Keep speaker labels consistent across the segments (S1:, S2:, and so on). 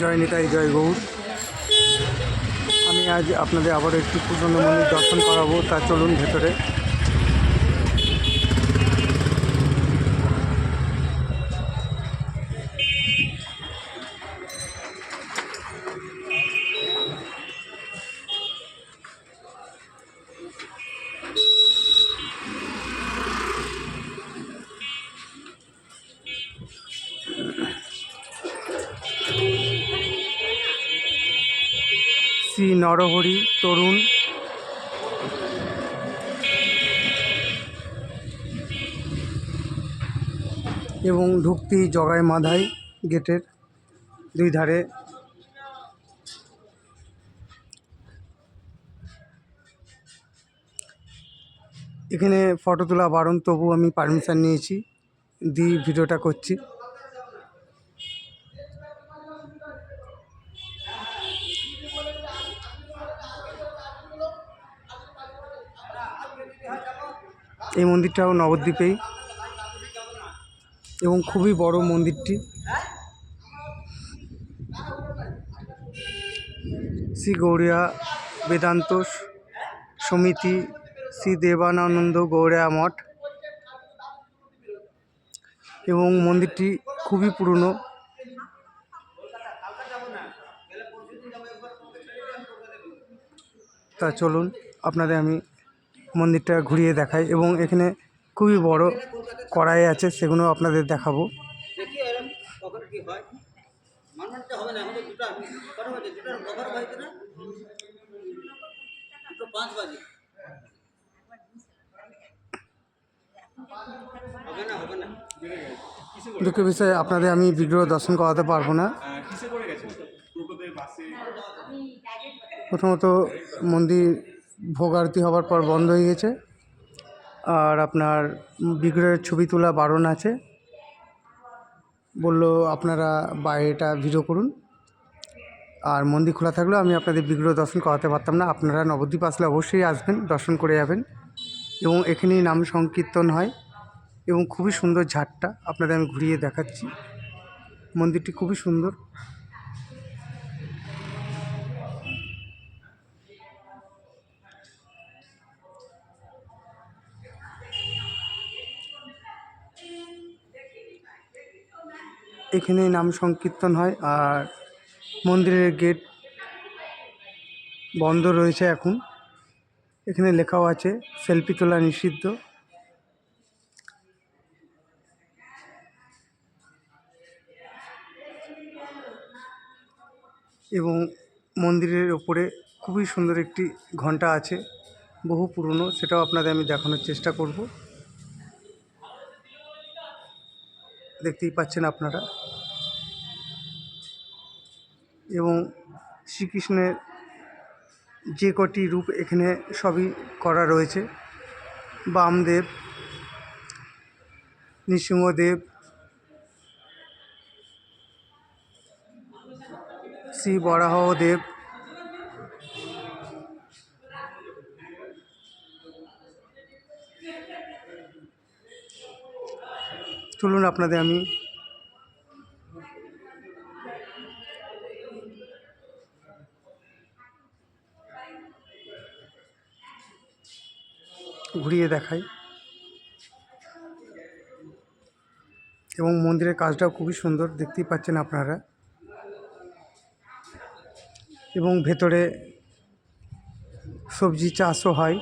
S1: জয় নিতাই জয় গৌর। আমি আজ আপনাদের আবার একটি পুজোর মন্দির দর্শন করাবো। তা চলুন ভেতরে। শ্রী নরহরি তরুণ। এবং ঢুকতেই জগায় মাধাই গেটের দুই ধারে এখানে ফটো তোলা বারণ তবু আমি পারমিশন নিয়েছি, দিয়ে ভিডিওটা করছি। এই মন্দিরটাও নবদ্বীপেই। এবং খুবই বড় মন্দিরটি। শ্রী গৌরিয়া বেদান্ত সমিতি, শ্রী দেবানন্দ গৌরিয়া মঠ। এবং মন্দিরটি খুবই পুরনো। তা চলুন, আপনাদের আমি মন্দিরটা ঘুরিয়ে দেখাই এবং এখানে খুবই বড় কড়াই আছে সেগুলো আপনাদের দেখাবো।
S2: দেখি হয়
S1: বিষয়ে আপনাদের আমি বিগ্রহ দর্শন করাতে পারব না।
S3: বাসে?
S1: প্রথমত মন্দির ভোগ আরতি হওয়ার পর বন্ধ হয়ে গেছে। আর আপনার বিগ্রহের ছবি তোলা বারণ আছে। বলল, আপনারা বাইরেটা ভিডিও করুন। আর মন্দির খোলা থাকলেও আমি আপনাদের বিগ্রহ দর্শন করাতে পারতাম না। আপনারা নবদ্বীপ আসলে অবশ্যই আসবেন, দর্শন করে যাবেন। এবং এখানেই নাম সংকীর্তন হয় এবং খুবই সুন্দর ঝাড়টা আপনাদের আমি ঘুরিয়ে দেখাচ্ছি। মন্দিরটি খুবই সুন্দর। এখানে নাম সংকীর্তন হয় আর মন্দিরের গেট বন্ধ রয়েছে এখন। এখানে লেখাও আছে, সেলফি তোলা নিষিদ্ধ। এবং মন্দিরের ওপরে খুবই সুন্দর একটি ঘণ্টা আছে, বহু পুরনো, সেটাও আপনাদের আমি দেখানোর চেষ্টা করব। দেখতেই পাচ্ছেন আপনারা। এবং শ্রীকৃষ্ণের যে কটি রূপ এখানে সবই করা রয়েছে। বামদেব, নৃসিংহদেব, শ্রী বরাহদেব চলুন আপনাদের আমি ঘুরিয়ে দেখাই। এবং মন্দিরের কাজটাও খুবই সুন্দর, দেখতেই পাচ্ছেন আপনারা। এবং ভেতরে সবজি চাষও হয়।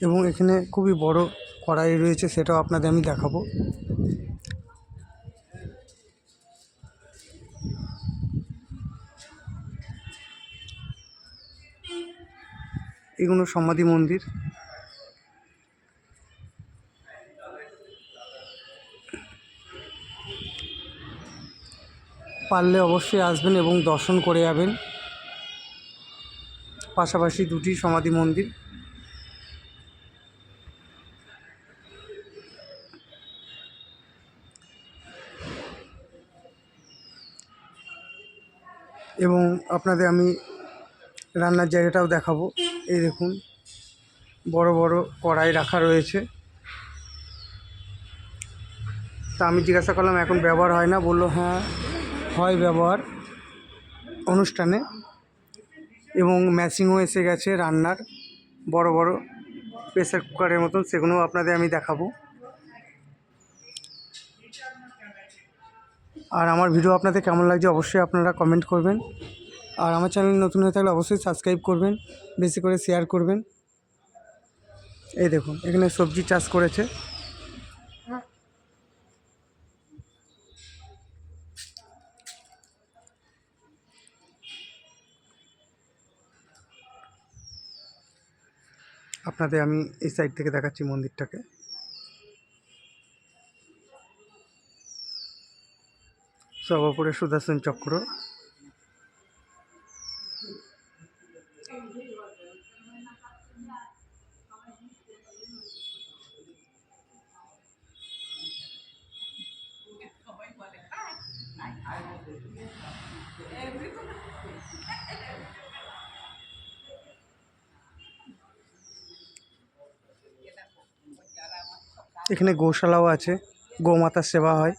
S1: এবং এখানে খুবই বড় কড়াই রয়েছে, সেটাও আপনাদের আমি দেখাবো। এগুলো সমাধি মন্দির। পারলে অবশ্যই আসবেন এবং দর্শন করে যাবেন। পাশাপাশি দুটি সমাধি মন্দির। এবং আপনাদের আমি রান্নার জায়গাটাও দেখাবো। এই দেখুন, বড় বড় কড়াই রাখা রয়েছে। তা আমি জিজ্ঞাসা করলাম, এখন ব্যবহার হয় না? বলল হ্যাঁ হয় ব্যবহার অনুষ্ঠানে এবং ম্যাচিংও এসে গেছে রান্নার। বড় বড় প্রেসার কুকারের মতন, সেগুলোও আপনাদের আমি দেখাবো। আর আমার ভিডিও আপনাদের কেমন লাগছে অবশ্যই আপনারা কমেন্ট করবেন। আর আমার চ্যানেল নতুন হয়ে থাকলে অবশ্যই সাবস্ক্রাইব করবেন, বেশি করে শেয়ার করবেন। এই দেখুন, এখানে সবজি চাষ করেছে। আপনাদের আমি এই সাইড থেকে দেখাচ্ছি মন্দিরটাকে। সর্বোপরি সুদর্শন চক্র। এখানে গোশালাও আছে গোমাতার সেবা হয়।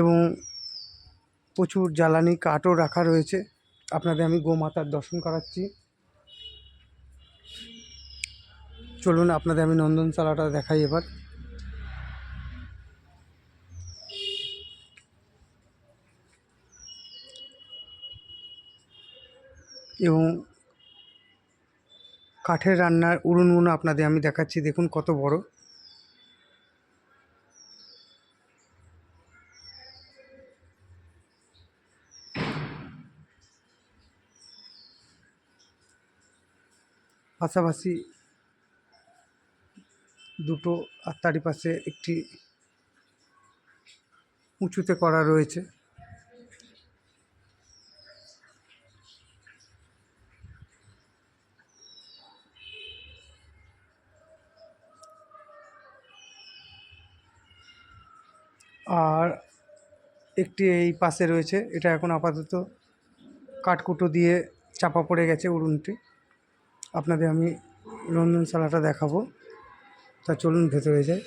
S1: এবং প্রচুর জ্বালানি কাঠও রাখা রয়েছে। আপনাদের আমি গোমাতার দর্শন করাচ্ছি। চলুন, আপনাদের আমি নন্দনশালাটা দেখাই এবার। এবং কাঠের রান্নার উড়ুনগুলো আপনাদের আমি দেখাচ্ছি। দেখুন কত বড়। পাশাপাশি দুটো আর তারই পাশে একটি উঁচুতে করা রয়েছে। আর একটি এই পাশে রয়েছে, এটা এখন আপাতত কাঠকুটো দিয়ে চাপা পড়ে গেছে উড়ুনটি। আপনাদের আমি রন্ধনশালাটা দেখাবো। তা চলুন ভেতরে যাই।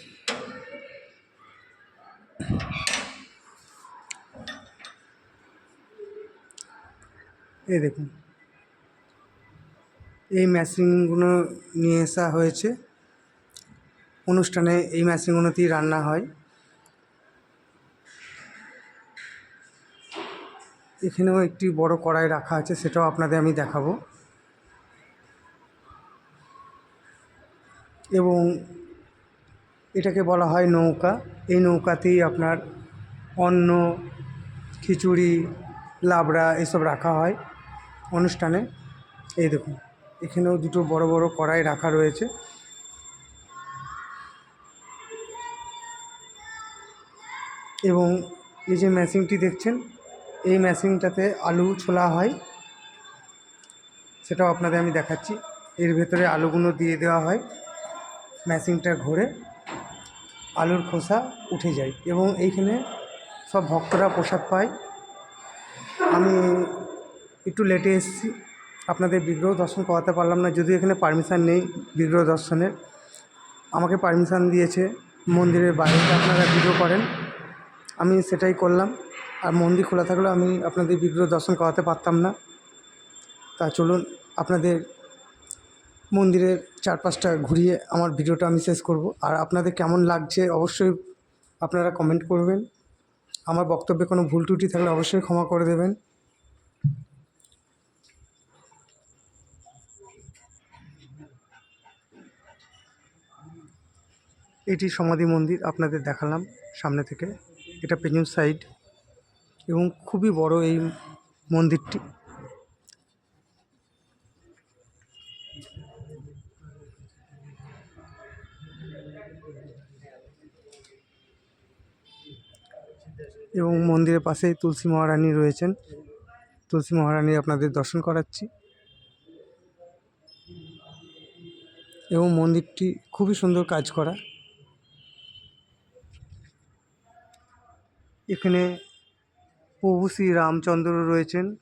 S1: এই দেখুন। এই মেশিনগুলো নিয়ে আসা হয়েছে। অনুষ্ঠানে এই মেশিনগুলোতেই রান্না হয়। এখানেও একটি বড় কড়াই রাখা আছে, সেটাও আপনাদের আমি দেখাবো। এবং এটাকে বলা হয় নৌকা। এই নৌকাতেই আপনার অন্ন, খিচুড়ি, লাবড়া এসব রাখা হয় অনুষ্ঠানে। এই দেখুন, এখানেও দুটো বড় বড় কড়াই রাখা রয়েছে। এবং এই যে মেশিনটি দেখছেন এই মেশিনটাতে আলু ছোলা হয়। সেটাও আপনাদের আমি দেখাচ্ছি। এর ভেতরে আলুগুলো দিয়ে দেওয়া হয়। মেশিনটা ঘোরে, আলুর খোসা উঠে যায় এবং এইখানে সব ভক্তরা প্রসাদ পায়। আমি একটু লেটে এসেছি, আপনাদের বিগ্রহ দর্শন করাতে পারলাম না, যদিও এখানে পারমিশান নেই বিগ্রহ দর্শনের। আমাকে পারমিশান দিয়েছে মন্দিরের বাইরে, আপনারা ভিডিও করেন। আমি সেটাই করলাম। আর মন্দির খোলা থাকলেও আমি আপনাদের বিগ্রহ দর্শন করাতে পারতাম না। তা চলুন আপনাদের মন্দিরের চারপাশটা ঘুরিয়ে আমার ভিডিওটা আমি শেষ করব। আর আপনাদের কেমন লাগছে অবশ্যই আপনারা কমেন্ট করবেন। আমার বক্তব্যে কোনো ভুল ত্রুটি থাকলে অবশ্যই ক্ষমা করে দেবেন। এটি সমাধি মন্দির, আপনাদের দেখালাম সামনে থেকে। এটা পেছন সাইড। এবং খুবই বড় এই মন্দিরটি। এবং মন্দিরের পাশেই তুলসী মহারানী রয়েছেন। তুলসী মহারানী আপনাদের দর্শন করাচ্ছি। এবং মন্দিরটি খুবই সুন্দর কাজ করা। এখানে প্রভু শ্রী রামচন্দ্র রয়েছেন।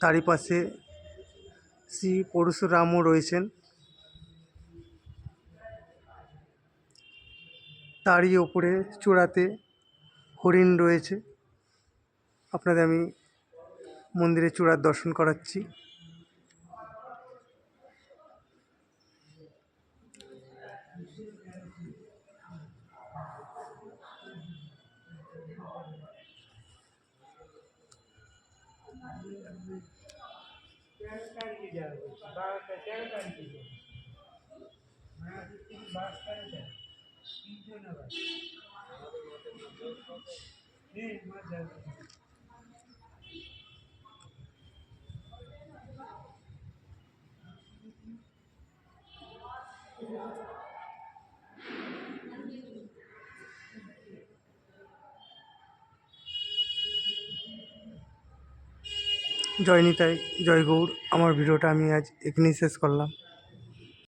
S1: তারই পাশে শ্রী পরশুরামও রয়েছেন। তারই ওপরে চূড়াতে হরিণ রয়েছে। আপনাদের আমি মন্দিরের চূড়ার দর্শন করাচ্ছি। জয় নিতাই জয় গৌর। আমার ভিডিওটা আমি আজ এখানেই শেষ করলাম।